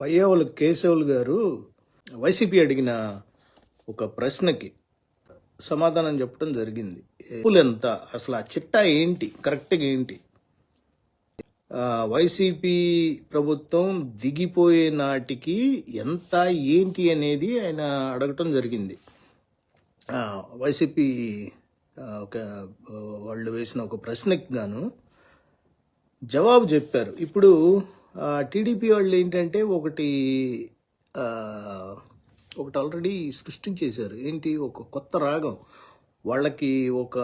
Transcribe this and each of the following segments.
పయ్యావుల కేశవులు గారు వైసీపీ అడిగిన ఒక ప్రశ్నకి సమాధానం చెప్పడం జరిగింది. అప్పులు ఎంత అసలు ఆ చిట్టా ఏంటి? కరెక్ట్గా ఏంటి? వైసీపీ ప్రభుత్వం దిగిపోయే నాటికి ఎంత ఏంటి అనేది ఆయన అడగటం జరిగింది. వైసీపీ ఒక వాళ్ళు వేసిన ఒక ప్రశ్నకి గాను జవాబు చెప్పారు. ఇప్పుడు టీడీపీ వాళ్ళు ఏంటంటే ఒకటి ఒకటి ఆల్రెడీ సృష్టించేశారు ఏంటి? ఒక కొత్త రాగం. వాళ్ళకి ఒక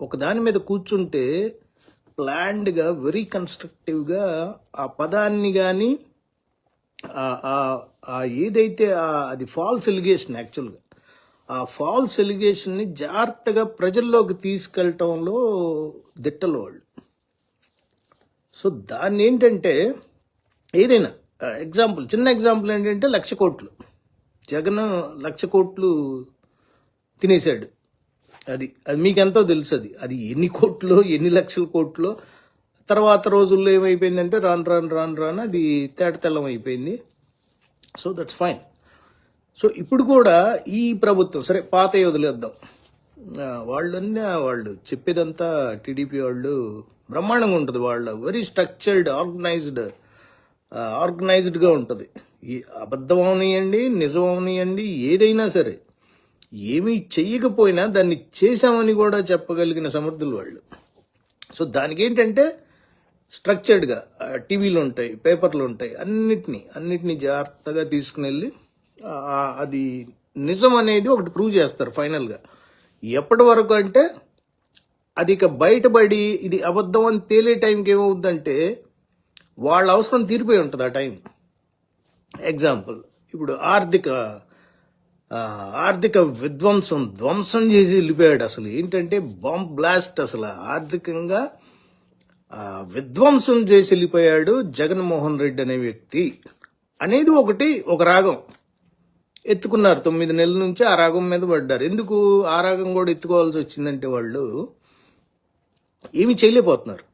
ఒక దాని మీద కూర్చుంటే ప్లాన్డ్గా వెరీ కన్స్ట్రక్టివ్గా ఆ పదాన్ని కానీ ఆ ఏదైతే అది ఫాల్స్ ఎలిగేషన్ యాక్చువల్గా ఆ ఫాల్స్ ఎలిగేషన్ని జాగ్రత్తగా ప్రజల్లోకి తీసుకెళ్ళటంలో దిట్టలు వాళ్ళు. సో దాన్ని ఏంటంటే ఏదైనా ఎగ్జాంపుల్ చిన్న ఎగ్జాంపుల్ ఏంటంటే లక్ష కోట్లు. జగన్ లక్ష కోట్లు తినేశాడు. అది అది మీకు ఎంతో తెలుసు అది. అది ఎన్ని కోట్లు ఎన్ని లక్షల కోట్లు. తర్వాత రోజుల్లో ఏమైపోయిందంటే రాను రాను రాను రాను అది తేటతెల్లం అయిపోయింది. సో దట్స్ ఫైన్ సో ఇప్పుడు కూడా ఈ ప్రభుత్వం సరే పాత వదిలేద్దాం వాళ్ళన్నీ వాళ్ళు చెప్పేదంతా టీడీపీ వాళ్ళు బ్రహ్మాండంగా ఉంటుంది వాళ్ళ వెరీ స్ట్రక్చర్డ్ ఆర్గనైజ్డ్ ఆర్గనైజ్డ్గా ఉంటుంది. ఈ అబద్ధం అవనియండి నిజం అవనియండి ఏదైనా సరే ఏమీ చెయ్యకపోయినా దాన్ని చేశామని కూడా చెప్పగలిగిన సమర్థులు వాళ్ళు. సో దానికి ఏంటంటే స్ట్రక్చర్డ్గా టీవీలు ఉంటాయి పేపర్లు ఉంటాయి అన్నిటినీ అన్నిటినీ జాగ్రత్తగా తీసుకుని వెళ్ళి అది నిజం అనేది ఒకటి ప్రూవ్ చేస్తారు ఫైనల్గా ఎప్పటి వరకు అంటే అది ఇక బయటపడి ఇది అబద్ధం అని తేలే టైంకి ఏమవుద్దంటే వాళ్ళ అవసరం తీరిపోయి ఉంటుంది ఆ టైం. ఎగ్జాంపుల్ ఇప్పుడు ఆర్థిక ఆర్థిక విధ్వంసం ధ్వంసం చేసి వెళ్ళిపోయాడు అసలు. ఏంటంటే బాంబ్ బ్లాస్ట్ అసలు. ఆర్థికంగా విధ్వంసం చేసి వెళ్ళిపోయాడు జగన్మోహన్ రెడ్డి అనే వ్యక్తి. అనేది ఒకటి ఒక రాగం. ఎత్తుకున్నారు తొమ్మిది నెలల నుంచి ఆ రాగం మీద పడ్డారు. ఎందుకు ఆ రాగం కూడా ఎత్తుకోవాల్సి వచ్చిందంటే వాళ్ళు ఏమీ చేయలేకపోతున్నారు.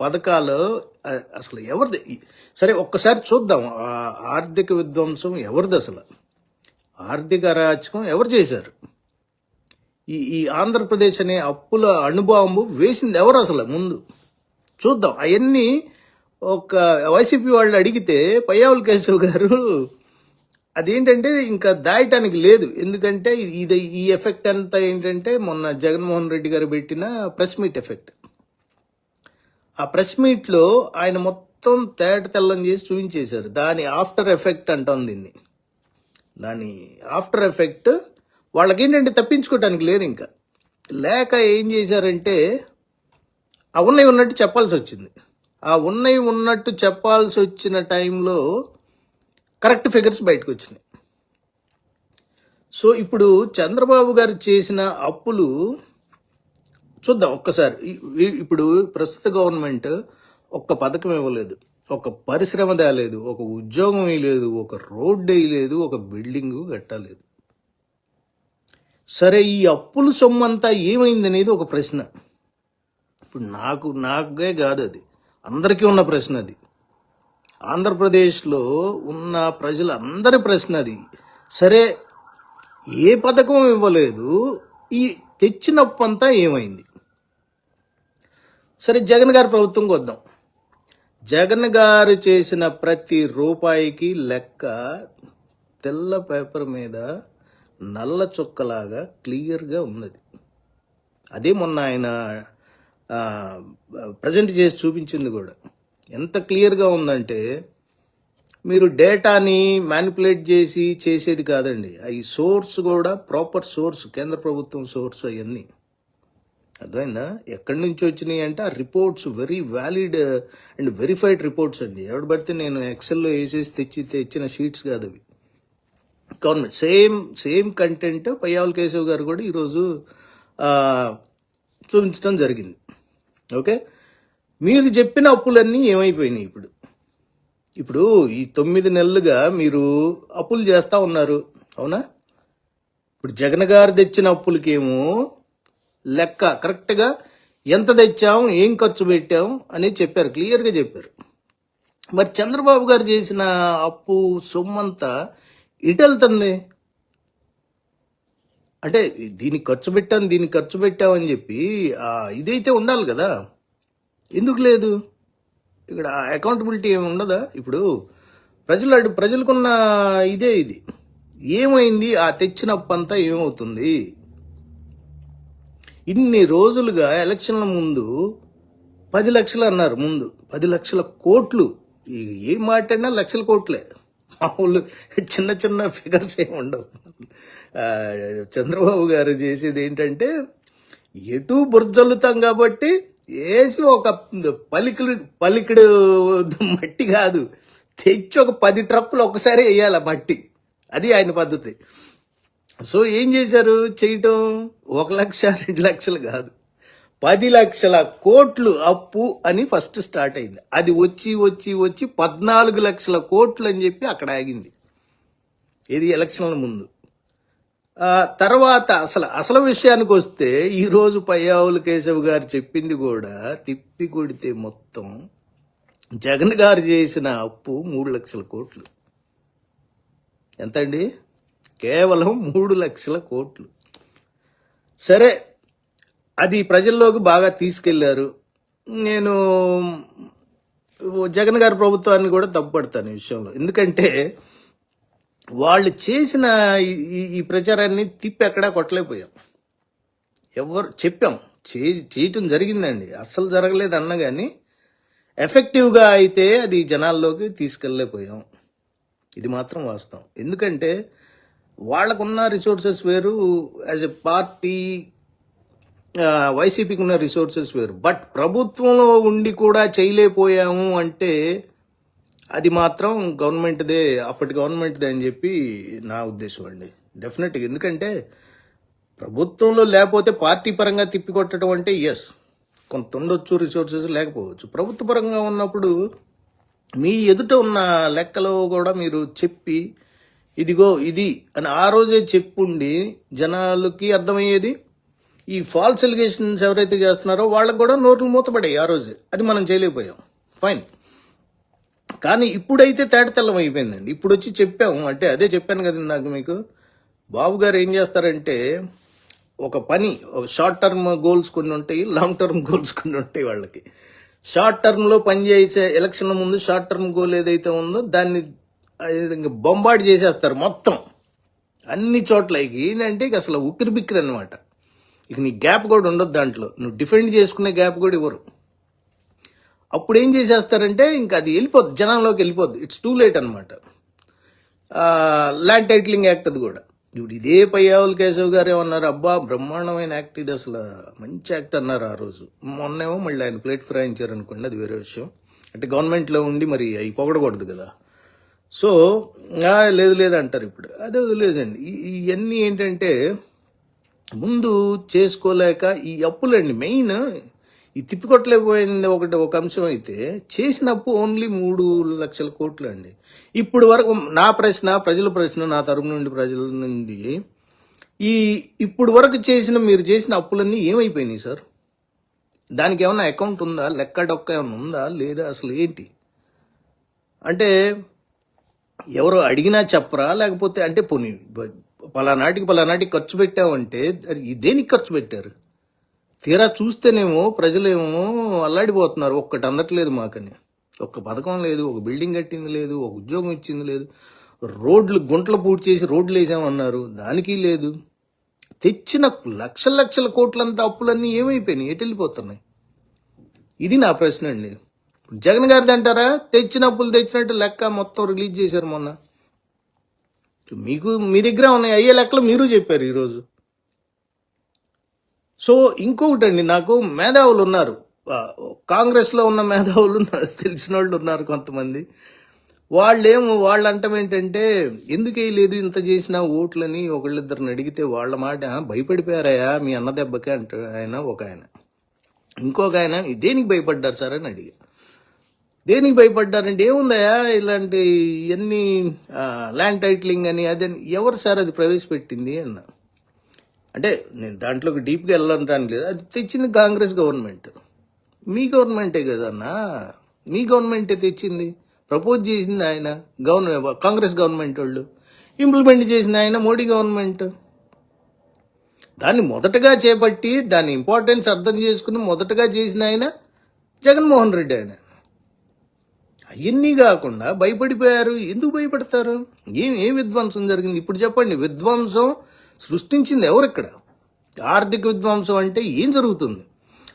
పథకాలు అసలు ఎవరిది? సరే ఒక్కసారి చూద్దాం. ఆర్థిక విధ్వంసం ఎవరిది అసలు? ఆర్థిక అరాచకం ఎవరు చేశారు? ఈ ఈ ఆంధ్రప్రదేశ్ అనే అప్పుల అణుబాంబు వేసింది ఎవరు అసలు ముందు? చూద్దాం. అవన్నీ ఒక వైసీపీ వాళ్ళు అడిగితే పయ్యావుల కేశవ్ గారు అదేంటంటే ఇంకా దాయటానికి లేదు. ఎందుకంటే ఇది ఈ ఎఫెక్ట్ అంతా ఏంటంటే మొన్న జగన్మోహన్ రెడ్డి గారు పెట్టిన ప్రెస్ మీట్ ఎఫెక్ట్. ఆ ప్రెస్ మీట్లో ఆయన మొత్తం తేట తెల్లం చేసి చూపించేశారు. దాని ఆఫ్టర్ ఎఫెక్ట్ అంటాం దీన్ని. దాని ఆఫ్టర్ ఎఫెక్ట్ వాళ్ళకి ఏంటంటే తప్పించుకోవటానికి లేదు ఇంకా. లేక ఏం చేశారంటే ఆ ఉన్నవి ఉన్నట్టు చెప్పాల్సి వచ్చింది. ఆ ఉన్నవి ఉన్నట్టు చెప్పాల్సి వచ్చిన టైంలో కరెక్ట్ ఫిగర్స్ బయటకు వచ్చినాయి. సో ఇప్పుడు చంద్రబాబు గారు చేసిన అప్పులు చూద్దాం ఒక్కసారి. ఇప్పుడు ప్రస్తుత గవర్నమెంట్ ఒక్క పథకం ఇవ్వలేదు. ఒక పరిశ్రమ తేలేదు ఒక ఉద్యోగం ఇవ్వలేదు ఒక రోడ్డు వేయలేదు ఒక బిల్డింగ్ కట్టలేదు. సరే ఈ అప్పుల సొమ్ము అంతా ఏమైంది అనేది ఒక ప్రశ్న. ఇప్పుడు నాకు నాకే కాదు అది. అందరికీ ఉన్న ప్రశ్న అది. ఆంధ్రప్రదేశ్లో ఉన్న ప్రజలందరి ప్రశ్న అది. సరే ఏ పథకం ఇవ్వలేదు ఈ తెచ్చిన అంతా ఏమైంది? సరే జగన్ గారి ప్రభుత్వంకి వద్దాం జగన్ గారు చేసిన ప్రతి రూపాయికి లెక్క తెల్ల పేపర్ మీద నల్ల చుక్కలాగా క్లియర్గా ఉన్నది. అదే మొన్న ఆయన ప్రజెంట్ చేసి చూపించింది కూడా. ఎంత క్లియర్గా ఉందంటే మీరు డేటాని మ్యానిపులేట్ చేసి చేసేది కాదండి. ఈ సోర్స్ కూడా ప్రాపర్ సోర్స్ కేంద్ర ప్రభుత్వం సోర్స్ అవన్నీ. అర్థమైందా? ఎక్కడి నుంచి వచ్చినాయి అంటే ఆ reports very valid and verified reports అండి. ఎవడు పడితే నేను ఎక్సెల్లో వేసేసి తెచ్చి తెచ్చిన షీట్స్ కాదు అవి. Government same same content Payyavula Keshav గారు కూడా ఈరోజు చూపించడం జరిగింది. ఓకే మీరు చెప్పిన అప్పులన్నీ ఏమైపోయినాయి ఇప్పుడు? ఇప్పుడు ఈ తొమ్మిది నెలలుగా మీరు అప్పులు చేస్తా ఉన్నారు అవునా? ఇప్పుడు జగన్ గారు తెచ్చిన అప్పులకేమో లెక్క కరెక్ట్గా ఎంత తెచ్చాము ఏం ఖర్చు పెట్టాం అని చెప్పారు క్లియర్గా చెప్పారు. మరి చంద్రబాబు గారు చేసిన అప్పు సొమ్మంతా ఇటెళ్తుంది. అంటే దీనికి ఖర్చు పెట్టాం దీనికి ఖర్చు పెట్టామని చెప్పి ఇదైతే ఉండాలి కదా. ఎందుకు లేదు? ఇక్కడ అకౌంటబిలిటీ ఏమి ఉండదా? ఇప్పుడు ప్రజలు ప్రజలకున్న ఇదే ఇది. ఏమైంది? ఆ తెచ్చిన అప్పంతా ఏమవుతుంది? ఇన్ని రోజులుగా ఎలక్షన్ల ముందు పది లక్షలు అన్నారు ముందు. పది లక్షల కోట్లు. ఏ మాట్లాడినా లక్షల కోట్లే. మామూలు చిన్న చిన్న ఫిగర్స్ ఏమి ఉండవు. చంద్రబాబు గారు చేసేది ఏంటంటే ఎటు బుర్జల్లుతాం కాబట్టి వేసి ఒక పలికిడు పలికిడు మట్టి కాదు. తెచ్చి ఒక పది ట్రక్కులు ఒకసారి వేయాలి మట్టి. అది ఆయన పద్ధతి. సో ఏం చేశారు? చేయటం ఒక లక్ష రెండు లక్షలు కాదు. పది లక్షల కోట్లు అప్పు అని ఫస్ట్ స్టార్ట్ అయింది. అది వచ్చి వచ్చి వచ్చి పద్నాలుగు లక్షల కోట్లు అని చెప్పి అక్కడ ఆగింది. ఇది ఎలక్షన్ల ముందు. తర్వాత అసలు అసలు విషయానికి వస్తే ఈరోజు పయ్యావుల కేశవ్ గారు చెప్పింది కూడా తిప్పి కొడితే మొత్తం జగన్ గారు చేసిన అప్పు మూడు లక్షల కోట్లు. ఎంత అండి కేవలం మూడు లక్షల కోట్లు. సరే అది ప్రజల్లోకి బాగా తీసుకెళ్ళారు. నేను జగన్ గారి ప్రభుత్వాన్ని కూడా తప్పుపడతాను ఈ విషయంలో. ఎందుకంటే వాళ్ళు చేసిన ఈ- ఈ- ప్రచారాన్ని తిప్పి ఎక్కడా కొట్టలేకపోయాం. ఎవరు చెప్పాం. చే చేయటం జరిగిందండి. అస్సలు జరగలేదు అన్న కానీ ఎఫెక్టివ్గా అయితే అది జనాల్లోకి తీసుకెళ్ళలేకపోయాం. ఇది మాత్రం వాస్తవం. ఎందుకంటే వాళ్ళకున్న రిసోర్సెస్ వేరు యాజ్ ఎ పార్టీ వైసీపీకి ఉన్న రిసోర్సెస్ వేరు. బట్ ప్రభుత్వంలో ఉండి కూడా చేయలేకపోయాము అంటే అది మాత్రం గవర్నమెంట్దే అప్పటి గవర్నమెంట్దే అని చెప్పి నా ఉద్దేశం అండి. డెఫినెట్గా ఎందుకంటే ప్రభుత్వంలో లేకపోతే పార్టీ పరంగా తిప్పికొట్టడం అంటే ఎస్ కొంత ఉండొచ్చు రిసోర్సెస్ లేకపోవచ్చు. ప్రభుత్వ పరంగా ఉన్నప్పుడు మీ ఎదుట ఉన్న లెక్కలో కూడా మీరు చెప్పి ఇదిగో ఇది అని ఆ రోజే చెప్పుండి జనాలకి అర్థమయ్యేది. ఈ ఫాల్స్ ఎలిగేషన్స్ ఎవరైతే చేస్తున్నారో వాళ్ళకు కూడా నోట్లు మూతపడాయి ఆ రోజే. అది మనం చేయలేకపోయాం. ఫైన్ కానీ ఇప్పుడైతే తేటతెల్లం అయిపోయిందండి. ఇప్పుడు వచ్చి చెప్పాము అంటే అదే చెప్పాను కదా నాకు మీకు. బాబు గారు ఏం చేస్తారంటే ఒక పని ఒక షార్ట్ టర్మ్ గోల్స్ కొన్ని ఉంటాయి లాంగ్ టర్మ్ గోల్స్ కొన్ని ఉంటాయి వాళ్ళకి. షార్ట్ టర్మ్లో పనిచేసే ఎలక్షన్ ముందు షార్ట్ టర్మ్ గోల్ ఏదైతే ఉందో దాన్ని బొంబాటు చేసేస్తారు మొత్తం. అన్ని చోట్ల ఇక ఏంటంటే ఇక అసలు ఉక్కిరి బిక్కిరి అనమాట ఇక నీ గ్యాప్ కూడా ఉండదు దాంట్లో. నువ్వు డిఫెండ్ చేసుకునే గ్యాప్ కూడా ఇవ్వరు. అప్పుడు ఏం చేసేస్తారంటే ఇంకా అది వెళ్ళిపోద్ది జనంలోకి వెళ్ళిపోద్ది. ఇట్స్ టూ లేట్ అనమాట ల్యాండ్ టైటిలింగ్ యాక్ట్ అది కూడా. ఇప్పుడు ఇదే పయ్యావుల కేశవ్ గారు ఏమన్నారు? అబ్బా బ్రహ్మాండమైన యాక్ట్ ఇది అసలు. మంచి యాక్ట్ అన్నారు ఆ రోజు. మొన్నేమో మళ్ళీ ఆయన ప్లేట్ ఫిరాయించారు అనుకోండి అది వేరే విషయం. అంటే గవర్నమెంట్లో ఉండి మరి అవి పొగడకూడదు కదా. సో లేదు లేదు అంటారు ఇప్పుడు. అదే వదిలేదండి ఇవన్నీ ఏంటంటే ముందు చేసుకోలేక ఈ అప్పులండి. మెయిన్ ఈ తిప్పికొట్టలేకపోయింది ఒకటి ఒక అంశం అయితే చేసిన అప్పు ఓన్లీ మూడు లక్షల కోట్లు అండి. ఇప్పుడు వరకు నా ప్రశ్న ప్రజల ప్రశ్న నా తరపు నుండి ప్రజల నుండి ఈ ఇప్పుడు వరకు చేసిన మీరు చేసిన అప్పులన్నీ ఏమైపోయినాయి సార్? దానికి ఏమైనా అకౌంట్ ఉందా? లెక్క డొక్క ఏమైనా ఉందా? లేదా అసలు ఏంటి? అంటే ఎవరు అడిగినా చెప్పరా? లేకపోతే అంటే పోనీ పలానాటికి పలానాటికి ఖర్చు పెట్టామంటే దేనికి ఖర్చు పెట్టారు? తీరా చూస్తేనేమో ప్రజలేమో అల్లాడిపోతున్నారు. ఒక్కటి అందట్లేదు మాకని. ఒక్క పథకం లేదు ఒక బిల్డింగ్ కట్టింది లేదు ఒక ఉద్యోగం ఇచ్చింది లేదు. రోడ్లు గుంటలు పూర్తి చేసి రోడ్లు వేసామన్నారు. దానికి లేదు. తెచ్చిన లక్షల లక్షల కోట్లంత అప్పులన్నీ ఏమైపోయినాయి? ఎటు వెళ్ళిపోతున్నాయి? ఇది నా ప్రశ్న అండి. జగన్ గారిది అంటారా? తెచ్చిన అప్పులు తెచ్చినట్టు లెక్క మొత్తం రిలీజ్ చేశారు మొన్న. మీకు మీ దగ్గర ఉన్నాయి. అయ్యే లెక్కలు మీరు చెప్పారు ఈరోజు. సో ఇంకొకటి అండి నాకు మేధావులు ఉన్నారు కాంగ్రెస్లో ఉన్న మేధావులు ఉన్నారు తెలిసిన వాళ్ళు ఉన్నారు కొంతమంది. వాళ్ళేమో వాళ్ళు అంటం ఏంటంటే ఎందుకే లేదు ఇంత చేసిన ఓట్లని ఒకళ్ళిద్దరిని అడిగితే వాళ్ళ మాట "ఆ, భయపడిపోయారయ్యా మీ అన్న దెబ్బకి అంటాడు ఆయన ఒక ఆయన. ఇంకొక ఆయన దేనికి భయపడ్డారు సార్ అని అడిగా. దేనికి భయపడ్డారంటే ఏముందయా ఇలాంటి ఇవన్నీ ల్యాండ్ టైటిలింగ్ అని అదని ఎవరు సార్ అది ప్రవేశపెట్టింది? అన్న. అంటే నేను దాంట్లోకి డీప్గా వెళ్ళడానికి లేదు. అది తెచ్చింది కాంగ్రెస్ గవర్నమెంట్. మీ గవర్నమెంటే కదా మీ గవర్నమెంటే తెచ్చింది. ప్రపోజ్ చేసింది ఆయన. గవర్నమెంట్ కాంగ్రెస్ గవర్నమెంట్ వాళ్ళు. ఇంప్లిమెంట్ చేసింది ఆయన మోడీ గవర్నమెంట్. దాన్ని మొదటగా చేపట్టి దాని ఇంపార్టెన్స్ అర్థం చేసుకుని మొదటగా చేసిన ఆయన జగన్మోహన్ రెడ్డి ఆయన. అవన్నీ కాకుండా భయపడిపోయారు. ఎందుకు భయపడతారు? ఏం ఏం విధ్వంసం జరిగింది? ఇప్పుడు చెప్పండి. విధ్వంసం సృష్టించింది ఎవరు ఇక్కడ? ఆర్థిక విధ్వంసం అంటే ఏం జరుగుతుంది?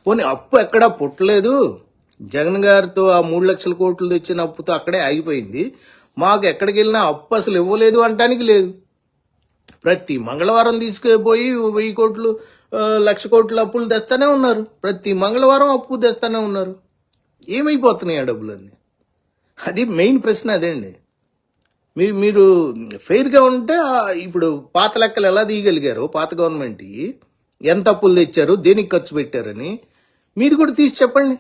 పోనీ అప్పు ఎక్కడా పుట్టలేదు? జగన్ గారితో ఆ మూడు లక్షల కోట్లు తెచ్చిన అప్పుతో అక్కడే ఆగిపోయింది. మాకు ఎక్కడికి వెళ్ళినా అప్పు అసలు ఇవ్వలేదు అంటానికి లేదు. ప్రతి మంగళవారం తీసుకుపోయి వెయ్యి కోట్లు లక్ష కోట్ల అప్పులు తెస్తానే ఉన్నారు. ప్రతి మంగళవారం అప్పు తెస్తానే ఉన్నారు. ఏమైపోతున్నాయి ఆ డబ్బులన్నీ? అది మెయిన్ ప్రశ్న అదే అండి. మీరు మీరు ఫెయిర్గా ఉంటే ఇప్పుడు పాత లెక్కలు ఎలా తీయగలిగారు పాత గవర్నమెంట్ ఎంత అప్పులు తెచ్చారు దేనికి ఖర్చు పెట్టారని మీది కూడా తీసి చెప్పండి.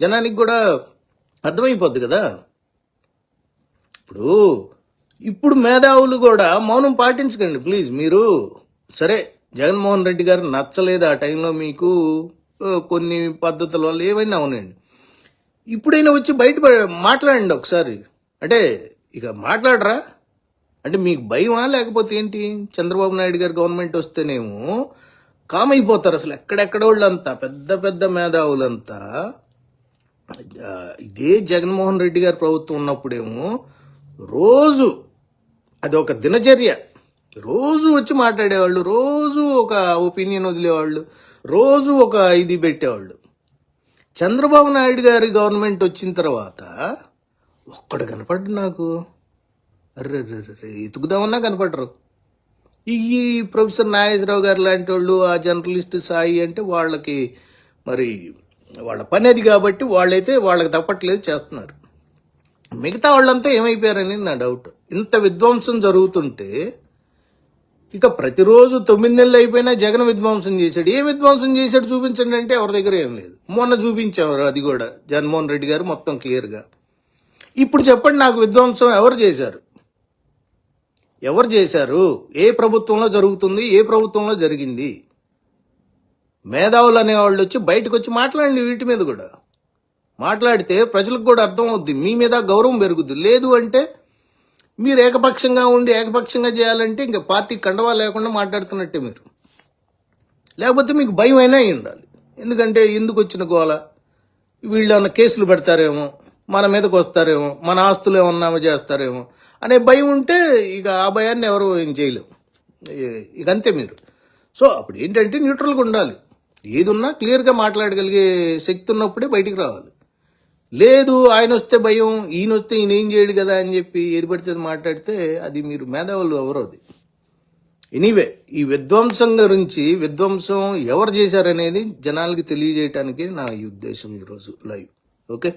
జనానికి కూడా అర్థమైపోద్ది కదా. ఇప్పుడు ఇప్పుడు మేధావులు కూడా మౌనం పాటించకండి ప్లీజ్ మీరు సరే జగన్మోహన్ రెడ్డి గారు నచ్చలేదు ఆ టైంలో మీకు కొన్ని పద్ధతుల వల్ల ఏవైనా అవునండి. ఇప్పుడైనా వచ్చి బయట మాట్లాడండి ఒకసారి. అంటే ఇక మాట్లాడరా? అంటే మీకు భయమా లేకపోతే ఏంటి? చంద్రబాబు నాయుడు గారు గవర్నమెంట్ వస్తేనేమో కామ్ అయిపోతారు అసలు ఎక్కడెక్కడ వాళ్ళంతా పెద్ద పెద్ద మేధావులంతా. ఇదే జగన్మోహన్ రెడ్డి గారి ప్రభుత్వం ఉన్నప్పుడేమో రోజు అది ఒక దినచర్య. రోజు వచ్చి మాట్లాడేవాళ్ళు రోజు ఒక ఒపీనియన్ వదిలేవాళ్ళు రోజు ఒక ఇది పెట్టేవాళ్ళు. చంద్రబాబు నాయుడు గారి గవర్నమెంట్ వచ్చిన తర్వాత ఒక్కడు కనపడ్డు నాకు. అర్రే ఎతుకుదామన్నా కనపడరు ఈ ప్రొఫెసర్ నాగేశ్వరరావు గారు లాంటి వాళ్ళు ఆ జర్నలిస్ట్ సాయి అంటే వాళ్ళకి మరి వాళ్ళ పని అది కాబట్టి వాళ్ళైతే వాళ్ళకి తప్పట్లేదు చేస్తున్నారు. మిగతా వాళ్ళంతా ఏమైపోయారని నా డౌట్. ఇంత విధ్వంసం జరుగుతుంటే ఇక ప్రతిరోజు తొమ్మిది నెలలు అయిపోయినా జగన్ విధ్వంసం చేశాడు. ఏం విధ్వంసం చేశాడు చూపించండి అంటే ఎవరి దగ్గర ఏం లేదు. మొన్న చూపించేవారు అది కూడా జగన్మోహన్ రెడ్డి గారు మొత్తం క్లియర్గా. ఇప్పుడు చెప్పండి నాకు విధ్వంసం ఎవరు చేశారు? ఎవరు చేశారు? ఏ ప్రభుత్వంలో జరుగుతుంది? ఏ ప్రభుత్వంలో జరిగింది? మేధావులు అనేవాళ్ళు వచ్చి బయటకు వచ్చి మాట్లాడండి వీటి మీద కూడా. మాట్లాడితే ప్రజలకు కూడా అర్థం అవుద్ది. మీ మీద గౌరవం పెరుగుద్ది. లేదు అంటే మీరు ఏకపక్షంగా ఉండి ఏకపక్షంగా చేయాలంటే ఇంకా పార్టీ కండవా లేకుండా మాట్లాడుతున్నట్టే మీరు. లేకపోతే మీకు భయం అయినా అయి ఉండాలి. ఎందుకంటే ఎందుకు వచ్చిన గోళ వీళ్ళు ఏమైనా కేసులు పెడతారేమో? మన మీదకి వస్తారేమో మన ఆస్తులు ఏమన్నా చేస్తారేమో అనే భయం ఉంటే ఇక ఆ భయాన్ని ఎవరు ఏం చేయలేము ఇక అంతే మీరు. సో అప్పుడు ఏంటంటే న్యూట్రల్గా ఉండాలి. ఏది ఉన్నా క్లియర్గా మాట్లాడగలిగే శక్తి ఉన్నప్పుడే బయటికి రావాలి. లేదు ఆయన వస్తే భయం ఈయన వస్తే ఈయన ఏం చేయడు కదా అని చెప్పి ఏది పడితే అది మాట్లాడితే అది మీరు మేధావులు ఎవరు అది. ఎనీవే ఈ విధ్వంసం గురించి విధ్వంసం ఎవరు చేశారనేది జనాలకి తెలియజేయటానికి నా ఈ ఉద్దేశం ఈరోజు లైవ్. ఓకే?